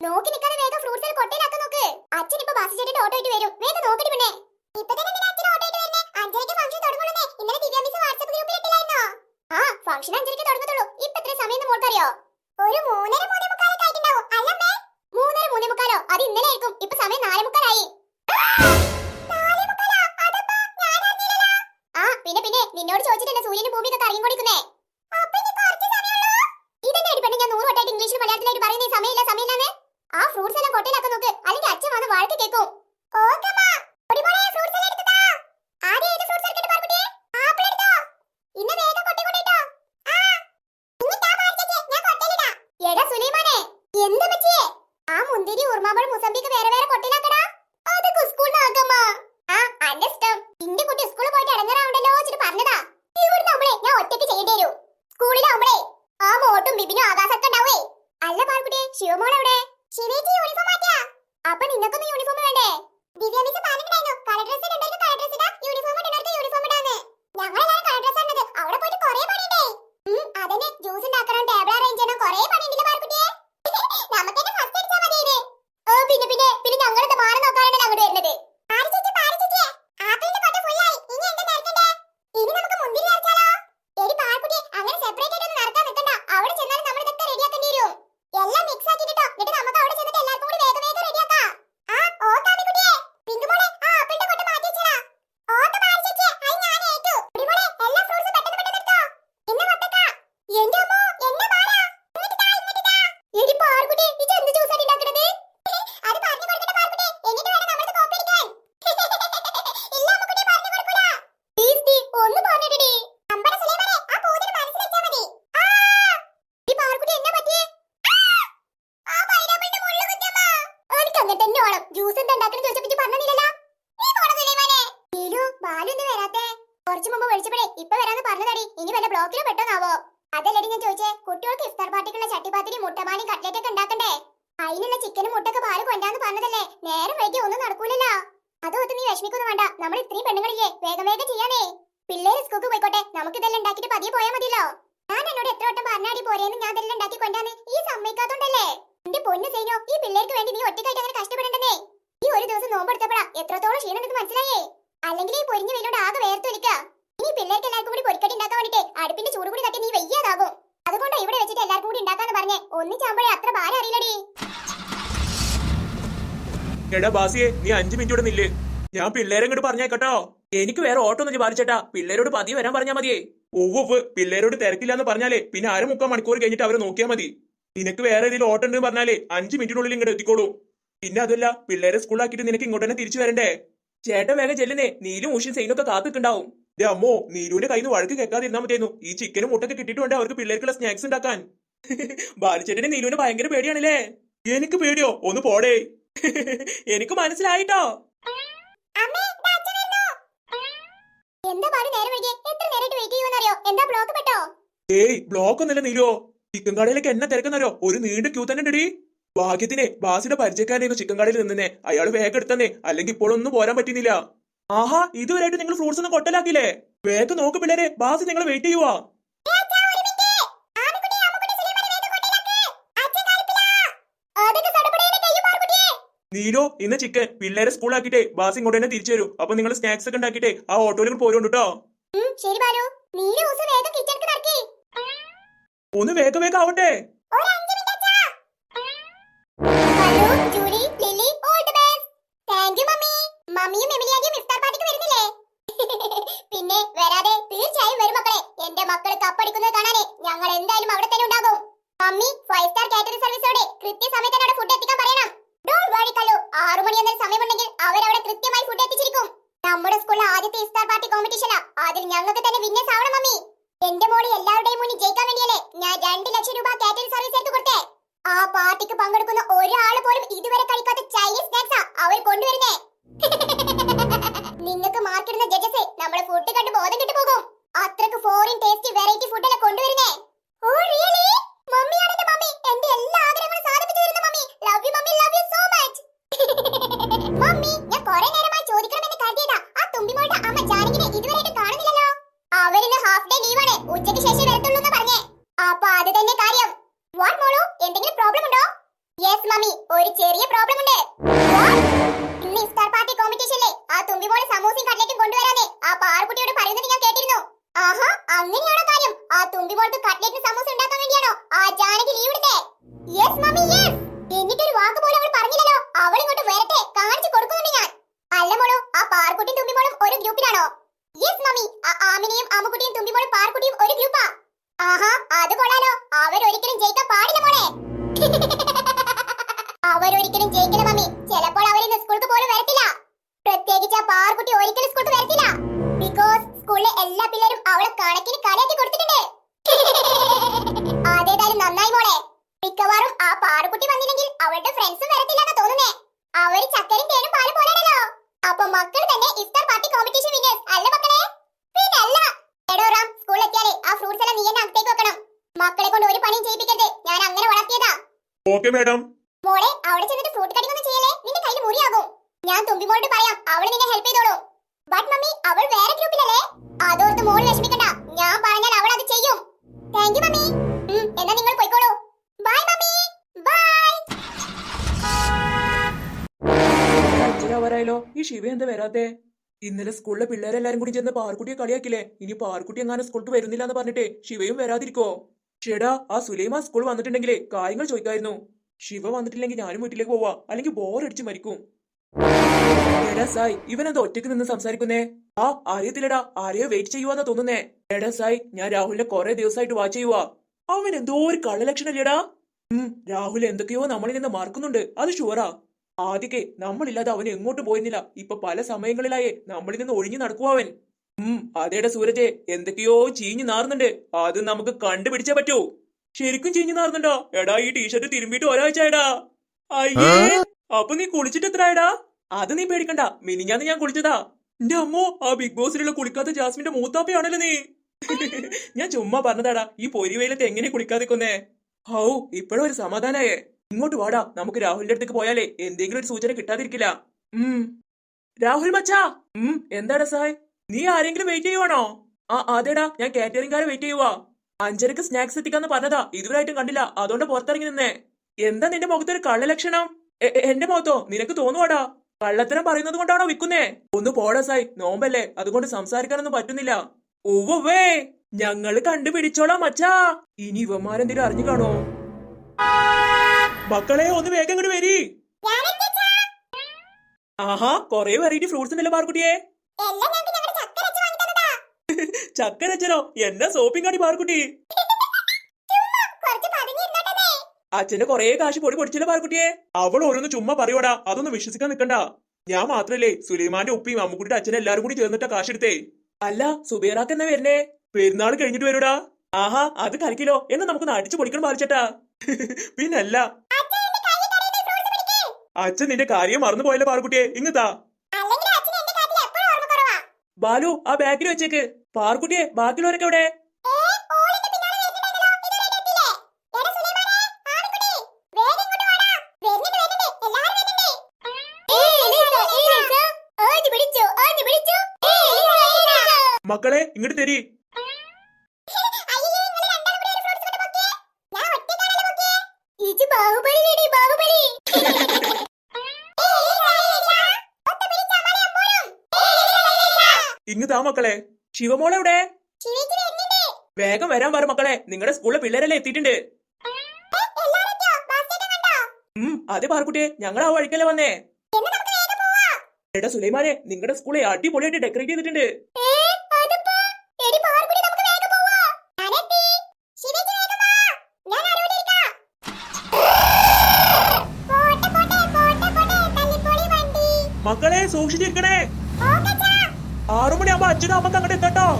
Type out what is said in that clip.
നോക്കി നിൽക്കാതെ വേഗം നോക്ക്. അച്ഛൻ വരും. വേഗം തന്നെ അച്ഛൻ അഞ്ചരയ്ക്ക് ഇന്നലെ ഗ്രൂപ്പിൽ ആ അഞ്ചരയ്ക്ക് എത്ര ഒരു മൂന്നര മൂന്നേ അല്ലെങ്കിൽ അച്ഛൻ വന്ന് വഴക്ക് കേൾക്കും എടാ സുലൈമാനെ എന്താ പറ്റിയേ ആ മുന്തിരി ഉർമാമ്പഴം മുസമ്പിക്ക് വേറെ വേറെ കൊട്ടയിലാക്കടാ അതൊക്കെ സ്കൂളിലാക്കമ്മ ആ അന്റെ ഇഷ്ടം ഇന്റെ കുട്ടി സ്കൂളിൽ പോയിട്ട് ഇടങ്ങറാവണ്ടല്ലോ വെച്ചിട്ട് പറഞ്ഞതാ ഇവിടുന്ന് നമ്മളെ ഞാൻ ഒറ്റയ്ക്ക് ചെയ്യേണ്ടി വരും സ്കൂളിലാവുമ്പളേ ആ മോട്ടും ബിബിനും ആകാശൊക്കെ ഉണ്ടാവേ അല്ല പാൽക്കുട്ടി ശിവമോൾ എവിടെ ശിവേജി യൂണിഫോം മാറ്റിയാ അപ്പൊ നിങ്ങൾക്കൊന്നും യൂണിഫോം വേണ്ടേ ദിവ്യ മിസ് പറഞ്ഞിട്ടുണ്ടായിരുന്നു കളർ ഡ്രസ് ഇടണ്ടായിരുന്നു കളർ ഡ്രസ് ഇടാ യൂണിഫോം ഇടുന്നവർക്ക് യൂണിഫോം ഇടാന്ന് ഞങ്ങളെല്ലാരും കളർ ഡ്രസ് ഇടുന്നത് അവിടെ പോയിട്ട് കുറേ പണിയുണ്ടേ ഉം അതന്നെ ജ്യൂസ് ഉണ്ടാക്കണം ടേബിൾ അറേഞ്ച് ചെയ്യണം കുറേ പണിയുണ്ടല്ലോ പാൽക്കുട്ടിയെ നമുക്ക് തന്നെ ഫസ്റ്റ് അടിച്ചാൽ മതിയേനെ ഓ പിന്നെ പിന്നെ പിന്നെ ഞങ്ങളത് മാറി നോക്കാനാണ് അങ്ങോട്ട് വരുന്നത് ആര് ചേച്ചി പാര് ചേച്ചി ആപ്പിളിന്റെ കൊട്ട ഫുള്ളായി ഇനി എന്താ നിറക്കണ്ടേ ഇനി നമുക്ക് മുന്തിരി നിറച്ചാലോ എടി പാൽക്കുട്ടി അങ്ങനെ സെപ്പറേറ്റ് ആയിട്ടൊന്നും നടക്കാൻ നിൽക്കണ്ട അവിടെ ചെന്നാൽ നമ്മൾ ഇതൊക്കെ റെഡിയാക്കേണ്ടി വരും എല്ലാം മിക്സ് ആക്കിട്ടോ എന്നിട്ട് നമുക്ക് അവിടെ ചെന്നിട്ട് എല്ലാവർക്കും കൂടി വേഗം വേഗം റെഡിയാക്കാം ആ ഓ കാമിക്കുട്ടിയെ പിങ്കുമോളെ ആ ആപ്പിളിന്റെ കൊട്ട മാറ്റി വെച്ചടാ ഓക്കെ പാരി ചേച്ചി അത് ഞാൻ ഏറ്റു കുടിമോളെ എല്ലാ ഫ്രൂട്ട്സും പെട്ടെന്ന് പെട്ടെന്ന് എടുത്തോ ഇന്ന് മത്തക്ക എന്റെ അമ്മോ എന്നെ മാറാ ഇങ്ങോട്ട് താ ഇങ്ങോട്ട് താ എടി പാർക്കുട്ടി ഇത് എന്ത് ജ്യൂസാണ് ഉണ്ടാക്കുന്നത് അത് പറഞ്ഞു കൊടുക്കട്ടെ പാർക്കുട്ടി എന്നിട്ട് വേണം നമ്മൾ കോപ്പി അടിക്കാൻ ഇല്ല അമ്മുക്കുട്ടി പറഞ്ഞു കൊടുക്കൂല പ്ലീസ് ഡി ഒന്ന് പറഞ്ഞിടടി അമ്പട സുലൈമാനെ ആ പൂതിന് മനസ്സിൽ വെച്ചാ മതി ആ ഈ പാർക്കുട്ടി എന്നാ പറ്റിയേ ആ പൈനാപ്പിളിന്റെ മുള്ളു കുത്തിയമ്മ എനിക്ക് അങ്ങനെ ജ്യൂസ് എന്താ ഉണ്ടാക്കണം ചോദിച്ചപ്പോ ഇജ്ജ് പറഞ്ഞില്ലല്ലോ. നീ പോണ സുലൈമാനെ നീലു ബാലു എന്താ വരാത്തെ? കുറച്ചു മുമ്പ് വിളിച്ചപ്പോഴേ ഇപ്പൊ വരാന്ന് പറഞ്ഞതടി. ഇനി വല്ല ബ്ലോക്കിലോ പെട്ടോന്നാവോ? അതല്ലടി ഞാൻ ചോദിച്ചേ കുട്ടികൾക്ക് ഇഫ്താർ പാർട്ടിക്കുള്ള ചട്ടിപ്പാത്തിരി മുട്ടമാനി കട്ട്ലറ്റ് ഒക്കെ ഉണ്ടാക്കണ്ടേ? അതിനുള്ള ചിക്കനും മുട്ടൊക്കെ പാൽ കൊണ്ടാന്ന് പറഞ്ഞതല്ലേ. നേരം വൈകി ഒന്നും നടക്കൂലല്ലോ. അതോത്ത് നീ വിഷമിക്കൊന്നും വേണ്ട. നമ്മൾ ഇത്രയും പെണ്ണുങ്ങളില്ലേ വേഗം വേഗം ചെയ്യാനേ പിള്ളേര് സ്കൂൾക്ക് പോയിക്കോട്ടെ നമുക്ക് ഇതെല്ലാം ഉണ്ടാക്കിട്ട് പതിയെ പോയാൽ മതിയല്ലോ ഞാൻ എന്നോട് എത്ര വട്ടം പറഞ്ഞാടി പോരേന്ന് ഞാൻ ഇതെല്ലാം ഉണ്ടാക്കി കൊണ്ടാന്ന് ഈ സമ്മതിക്കാത്തോണ്ടല്ലേ എന്റെ പൊന്നു സൈനോ ഈ പിള്ളേർക്ക് വേണ്ടി നീ ഒറ്റയ്ക്കായിട്ട് അങ്ങനെ കഷ്ടപ്പെടണ്ടേ ഈ ഒരു ദിവസം നോമ്പെടുത്തപ്പോഴാ എത്രത്തോളം ക്ഷീണം നിനക്ക് മനസ്സിലായേ അല്ലെങ്കിൽ ഈ പൊരിഞ്ഞ വെയിലോട് ആകെ വേർത്തൊലിക്ക ഇനി പിള്ളേർക്ക് എല്ലാവർക്കും കൂടി പൊരിക്കട്ടി ഉണ്ടാക്കാൻ വേണ്ടിട്ട് അടുപ്പിന്റെ ചൂട് കൂടി തട്ടി നീ വയ്യാതാകും അതുകൊണ്ട് ഇവിടെ വെച്ചിട്ട് എല്ലാവർക്കും കൂടി ഉണ്ടാക്കാന്ന് പറഞ്ഞേ ഒന്നിച്ചാകുമ്പോഴേ അത്ര ഭാരം അറിയില്ലടി. എടാ ബാസിയെ നീ അഞ്ചു മിനിറ്റ് ഇവിടെ നില്ല്. ഞാൻ പിള്ളേരെ ഇങ്ങോട്ട് പറഞ്ഞേക്കട്ടോ എനിക്ക് വേറെ ഓട്ടോ ഒന്നും ബാധിച്ചേട്ടാ പിള്ളേരോട് പതിയെ വരാൻ പറഞ്ഞാ മതിയേ. ഒവ്വ് പിള്ളേരോട് തിരക്കില്ലാന്ന് പറഞ്ഞാലേ പിന്നെ അര മുക്കാൽ മണിക്കൂർ കഴിഞ്ഞിട്ട് അവരെ നോക്കിയാൽ മതി. നിനക്ക് വേറെ ഏതെങ്കിലും ഓട്ടോ പറഞ്ഞാലേ അഞ്ച് മിനിറ്റിനുള്ളിൽ ഇങ്ങോട്ട് എത്തിക്കോളൂ. പിന്നെ അതല്ല പിള്ളേരെ സ്കൂളാക്കിയിട്ട് നിനക്ക് ഇങ്ങോട്ട് തന്നെ തിരിച്ചു വരണ്ടേ? ചേട്ടൻ വേഗം ചെല്ലുന്നേ നീലും ഉഷയും സൈനൊക്കെ കാത്തിട്ടുണ്ടാവും. അമ്മോ നീലുവിന്റെ കയ്യിൽ നിന്ന് വഴക്ക് കേൾക്കാതിരുന്നാ മതിയായിരുന്നു. ഈ ചിക്കനും മുട്ടൊക്കെ കിട്ടിയിട്ട് അവർക്ക് പിള്ളേർക്കുള്ള സ്നാക്സ് ഉണ്ടാക്കാൻ. ബാലിച്ചേട്ടനെ നീലുവിന് ഭയങ്കര പേടിയാണല്ലേ? എനിക്ക് പേടിയോ? ഒന്ന് പോടേ. എനിക്ക് മനസ്സിലായിട്ടോ? എന്താ പാട് നേരം വൈകിയേ? എത്ര നേരമായിട്ട് വെയിറ്റ് ചെയ്യുമെന്നറിയോ? എന്താ ബ്ലോക്ക് പെട്ടോ? ഏയ് ബ്ലോക്ക് ഒന്നല്ല നീലോ. ചിക്കൻ കടയിലേക്ക് എന്നെ തിരക്കുന്നറിയോ? ഒരു നീണ്ട ക്യൂ തന്നെ ഉണ്ടടി. ഭാഗ്യത്തിനെ ബാസിയുടെ പരിചയക്കാരായിരുന്നു ചിക്കൻ കടയിൽ നിന്നേ. അയാൾ വേഗം എടുത്തന്നെ. അല്ലെങ്കിൽ ഇപ്പോഴൊന്നും പോരാൻ പറ്റുന്നില്ല. ആഹാ ഇതുവരെയായിട്ട് നിങ്ങൾ ഫ്രൂട്ട്സ് ഒന്നും കൊട്ടലാക്കില്ലേ വേഗം നോക്ക് പിള്ളേരെ. ബാസി നിങ്ങൾ വെയിറ്റ് ചെയ്യുവാ. നീലോ ഇന്ന് ചിക്കൻ പിള്ളേരെ സ്കൂളാക്കിട്ടെ ബാസ് ഇങ്ങോട്ട് തന്നെ തിരിച്ചു വരും. അപ്പൊ നിങ്ങൾ സ്നാക്സ് ഒക്കെ ഉണ്ടാക്കിട്ടെ ആ ഓട്ടോയിലും പോരുണ്ട് കേട്ടോ ശരി ബാലു. നീല ദിവസം വേഗം കിച്ചണിക്ക് നടക്കേ. ഒന്ന് വേഗം വേഗം ആവട്ടെ. പിന്നെ വരാതെ മിനിറ്റ് അച്ഛാ. Balu, Julie, Lily, all the best. Thank you, mummy. മമ്മിയും എമിലിയാന്റിയും ഇഫ്താർ പാർട്ടിക്ക് വരുന്നില്ലേ പിന്നെ വരാതെ തീർച്ചയായും വരും മക്കളെ എന്റെ മക്കൾ കപ്പടിക്കുന്നത് കാണാനേ ഞങ്ങൾ എന്തായാലും അവിടെ തന്നെ ഉണ്ടാകും മമ്മി ഫൈവ് സ്റ്റാർ കാറ്ററിംഗ് സർവീസോടെ കൃത്യസമയത്ത് അവിടെ ഫുഡ് എത്തിക്കാൻ പറയണം ഡോണ്ട് വറി കല്ലു ആറു മണി എന്നൊരു സമയമുണ്ടെങ്കിൽ അവരവിടെ കൃത്യമായി ഫുഡ് എത്തിച്ചിരിക്കും. നമ്മുടെ സ്കൂളിലെ ആദ്യത്തെ ഇഫ്താർ പാർട്ടി കോമ്പറ്റീഷനാ അതിൽ ഞങ്ങൾക്ക് തന്നെ വിന്നേഴ്സ് ആവണം മമ്മി. എന്റെ മോൾ എല്ലാവരുടെയും മുന്നിൽ ജയിക്കാൻ വേണ്ടിയല്ലേ ഞാൻ രണ്ട് ലക്ഷം രൂപ കാറ്ററിംഗ് സർവീസ് എടുത്ത് കൊടുത്തേ. ആ പാർട്ടിക്ക് പങ്കെടുക്കുന്ന ഒരാൾ പോലും ഇതുവരെ കഴിക്കാത്ത ചൈനീസ് സ്നാക്സാ അവർ കൊണ്ടുവരുന്നേ. ഗ്രൂപ്പിലാണോ? Yes mummy. ആമിനെയും അമ്മുക്കുട്ടിയും തുമ്പിമോളും പാർക്കുട്ടിയും ഒരു ഗ്രൂപ്പാ. ആഹാ അത് കൊള്ളാലോ. അവരൊരിക്കലും ജയിക്കാൻ പാടില്ല മോളെ. അവരൊരിക്കലും ജയിക്കില്ല മമ്മി. ചിലപ്പോൾ അവരിന്ന് സ്കൂൾക്ക് പോലും വരത്തില്ല. പ്രത്യേകിച്ച് ആ പാർക്കുട്ടി ഒരിക്കലും സ്കൂൾക്ക് വരത്തില്ല. ബിക്കോസ് സ്കൂളിലെ എല്ലാ പിള്ളേരും അവളെ കണക്കിന് കളിയാക്കി കൊടുത്തിട്ടുണ്ട്. അതേതായാലും നന്നായി മോളെ. മിക്കവാറും ആ പാറുകുട്ടി വന്നില്ലെങ്കിൽ അവളുടെ ഫ്രണ്ട്സും വരത്തില്ലെന്ന് തോന്നുന്നേ. അവർ ചക്കരും തേനും പാലും പോലെയാണല്ലോ അപ്പൊ മക്കൾ തന്നെ ഇഫ്താർ പാർട്ടി കോമ്പറ്റീഷൻ വിന്നേഴ്സ് അല്ല മക്കളെ? പിന്നല്ല. എടോ റാം സ്കൂളിൽ എത്തിയാലേ ആ ഫ്രൂട്ട്സ് എല്ലാം നീ എന്നെ അകത്തേക്ക് വെക്കണം. മക്കളെ കൊണ്ട് ഒരു പണിയും ചെയ്യിപ്പിക്കരുത്. ഞാൻ അങ്ങനെ വളർത്തിയതാ. Okay madam. മോളെ അവിടെ ചെന്നിട്ട് ഫ്രൂട്ട് കട്ടിംഗ് ഒന്നും ചെയ്യലേ നിന്റെ കയ്യിൽ മുറിയാകും. ഞാൻ തുമ്പിമോളോട് പറയാം അവൾ നിന്നെ ഹെൽപ്പ് ചെയ്തോളൂ. ബട്ട് മമ്മി അവൾ വേറെ ഗ്രൂപ്പിലല്ലേ? അതോർത്ത് മോൾ വിഷമിക്കണ്ട. ഞാൻ പറഞ്ഞാൽ അവൾ അത് ചെയ്യും. താങ്ക് യു മമ്മി എന്നാ നിങ്ങൾ പോയിക്കോളൂ. ബൈ അച്ഛനാവരായല്ലോ ഈ ശിവ എന്താ വരാത്തെ? ഇന്നലെ സ്കൂളിലെ പിള്ളേരെല്ലാരും കൂടി ചെന്ന് പാർക്കുട്ടിയെ കളിയാക്കില്ലേ? ഇനി പാർക്കുട്ടി എങ്ങാനും സ്കൂൾക്ക് വരുന്നില്ല എന്ന് പറഞ്ഞിട്ട് ശിവയും വരാതിരിക്കോ? ചേടാ ആ സുലൈമാ സ്കൂൾ വന്നിട്ടുണ്ടെങ്കിലേ കാര്യങ്ങൾ ചോദിക്കായിരുന്നു. ശിവ വന്നിട്ടില്ലെങ്കിൽ ഞാനും വീട്ടിലേക്ക് പോവാ. അല്ലെങ്കിൽ ബോറടിച്ച് മരിക്കും. എടാ സായ് ഇവനെന്താ ഒറ്റയ്ക്ക് നിന്ന് സംസാരിക്കുന്നേ? ആ അറിയത്തില്ലടാ. ആരെയോ വെയിറ്റ് ചെയ്യുവാന്നാ തോന്നുന്നേ. എടാ സായ് ഞാൻ രാഹുലിനെ കുറെ ദിവസമായിട്ട് വാച്ച് ചെയ്യുവാ. അവൻ എന്തോ ഒരു കള്ളലക്ഷണല്ലേടാ ഉം രാഹുൽ എന്തൊക്കെയോ നമ്മളിൽ നിന്ന് മറക്കുന്നുണ്ട്. അത് ഷുവറാ ആദ്യമൊക്കെ നമ്മളില്ലാതെ അവൻ എങ്ങോട്ട് പോയിരുന്നില്ല ഇപ്പൊ പല സമയങ്ങളിലായേ നമ്മളിൽ നിന്ന് ഒഴിഞ്ഞു നടക്കുക അവൻ. ഉം അതേടെ സൂരജെ എന്തൊക്കെയോ ചീഞ്ഞു നാറുന്നുണ്ട്. അത് നമുക്ക് കണ്ടുപിടിച്ചേ പറ്റൂ. ശരിക്കും ചീഞ്ഞു നാറുന്നുണ്ടോ? എടാ ഈ ടീഷർട്ട് തിരുമ്പിട്ട് ഒരാഴ്ച എടാ അയ്യേ അപ്പൊ നീ കുളിച്ചിട്ട് എത്ര എടാ അത് നീ പേടിക്കണ്ട. മിനിഞ്ഞാന്ന് ഞാൻ കുളിച്ചതാ. എന്റെ അമ്മോ ആ ബിഗ് ബോസിലുള്ള കുളിക്കാത്ത ജാസ്മിന്റെ മൂത്താപ്പയാണല്ലോ നീ. ഞാൻ ചുമ്മാ പറഞ്ഞതാടാ ഈ പൊരിവെയിലത്ത് എങ്ങനെ കുളിക്കാതെ കൊന്നേ ഹൗ ഇപ്പോഴും ഒരു സമാധാനായേ. ഇങ്ങോട്ട് വാടാ നമുക്ക് രാഹുലിന്റെ അടുത്തേക്ക് പോയാലേ. എന്തെങ്കിലും ഒരു സൂചന കിട്ടാതിരിക്കില്ല. ഉം. രാഹുൽ മച്ചാ. ഉം എന്താടാ സായ്? നീ ആരെങ്കിലും വെയിറ്റ് ചെയ്യുവാണോ? ആ അതേടാ ഞാൻ കാറ്ററിംഗുകാരെ വെയിറ്റ് ചെയ്യുവാ. അഞ്ചരക്ക് സ്നാക്സ് എത്തിക്കാന്ന് പറഞ്ഞതാ. ഇതുവരായിട്ടും കണ്ടില്ല. അതുകൊണ്ട് പുറത്തിറങ്ങി നിന്നേ. എന്താ നിന്റെ മുഖത്തൊരു കള്ളലക്ഷണം എ- എ- എന്റെ മുഖത്തോ? നിനക്ക് തോന്നുവാടാ. കള്ളത്തരം പറയുന്നത് കൊണ്ടാണോ വിൽക്കുന്നേ ഒന്ന് പോടാ സായ് നോമ്പല്ലേ. അതുകൊണ്ട് സംസാരിക്കാനൊന്നും പറ്റുന്നില്ല. ഉവ്വേ ഞങ്ങൾ കണ്ടുപിടിച്ചോളാം മച്ചാ. ഇനി ഇവന്മാരെന്തെങ്കിലും അറിഞ്ഞു കാണോ മക്കളെ ഒന്ന് വേഗം ഇങ്ങോട്ട് വരി. ആഹാ കൊറേ വെറൈറ്റി ഫ്രൂട്ട്സ് ഉണ്ടല്ലോ പാർക്കുട്ടിയെ ചക്കരച്ചനോ? എന്നാ സോപ്പിംഗ് കാടി പാർക്കുട്ടി അച്ഛന്റെ കൊറേ കാശ് പൊടി പൊടിച്ചല്ലോ പാർക്കുട്ടിയെ അവൾ ഓരോന്ന് ചുമ്മാ പറയോടാ അതൊന്നും വിശ്വസിക്കാൻ നിക്കണ്ട. ഞാൻ മാത്രല്ലേ സുലൈമാന്റെ ഉപ്പിയും അമ്മുക്കുട്ടിയുടെ അച്ഛനെ എല്ലാരും കൂടി ചേർന്നിട്ട കാശ് എടുത്തേ അല്ല സുബേറാക്ക് എന്നാ വരണേ പെരുന്നാൾ കഴിഞ്ഞിട്ട് വരൂടാ ആഹാ അത് കളിക്കലോ എന്ന് നമുക്ക് അടിച്ചു പൊടിക്കണം ബാധിച്ചട്ടാ പിന്നല്ല അച്ഛൻ നിന്റെ കാര്യം മറന്നു പോയല്ലോ പാർക്കുട്ടിയെ ഇങ്ങത്താ അല്ലെങ്കിൽ അച്ഛൻ എന്റെ കാര്യത്തിൽ എപ്പോഴും ഓർമ്മ കുറവാ. ബാലു ആ ബാഗിൽ വെച്ചേക്ക്. പാർക്കുട്ടിയെ ബാക്കിയുള്ളവരൊക്കെ എവിടെ? മക്കളെ ഇങ്ങോട്ട് പിന്നാലെ വരുന്നുണ്ടല്ലോ. ഇതുവരെ എത്തിയില്ലേ? എടാ സുലൈമാനെ, ആൺകുട്ടി, വേഗം ഇങ്ങോട്ട് വാടാ. വരുന്നുണ്ട്, വരുന്നുണ്ട്. എല്ലാവരും വരുന്നുണ്ട്. ആഞ്ഞു പിടിച്ചോ, ആഞ്ഞു പിടിച്ചോ. മക്കളെ ഇങ്ങോട്ട് തരി അയ്യേ, നിങ്ങൾ രണ്ടാളും കൂടി ഒരു fruits കൊണ്ട് പൊക്കിയേ. ഞാൻ ഒറ്റയ്ക്കാണല്ലോ പൊക്കിയേ. ഇത് ബാഹുബലിയിലെടി, ബാഹുബലി. ഏയ്, ഇല്ല, ഒത്ത പിടിച്ച അമലെ അമ്മോനും. ഇങ്ങ് താ മക്കളെ ശിവമോളെ എവിടെ. വേഗം വരാൻ പറ മക്കളെ നിങ്ങളുടെ സ്കൂളിലെ പിള്ളേരെല്ലാം എത്തിയിട്ടുണ്ട് അതെ പാർക്കുട്ടിയെ ഞങ്ങൾ ആ വഴിക്കല്ലേ വന്നേ. എടാ സുലൈമാനെ നിങ്ങളുടെ സ്കൂളെ അടിപൊളിയായിട്ട് ഡെക്കറേറ്റ് ചെയ്തിട്ടുണ്ട്. മക്കളെ സൂക്ഷിച്ചിരിക്കണേ ஆறு மணி ஆமா அஞ்சு நாம தான் தட்டோம்